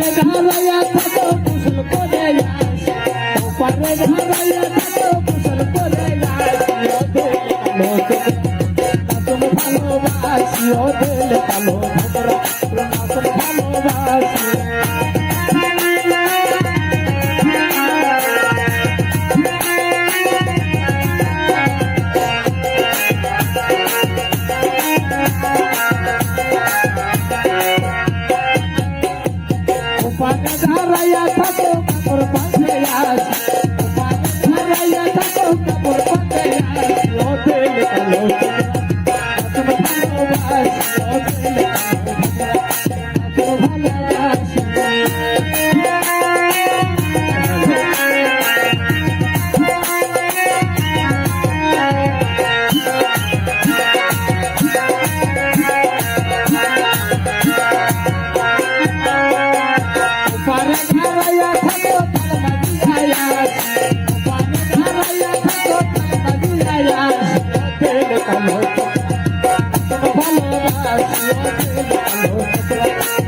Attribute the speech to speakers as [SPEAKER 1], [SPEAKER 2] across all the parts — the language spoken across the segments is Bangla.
[SPEAKER 1] ধারায়া থাকো কুশল করে ওপারে ধারায়া থাকো কুশল করে ভালোবাসি ওদের ভালোবাসি Thank you. Yeah.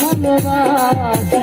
[SPEAKER 1] ভালোবাসি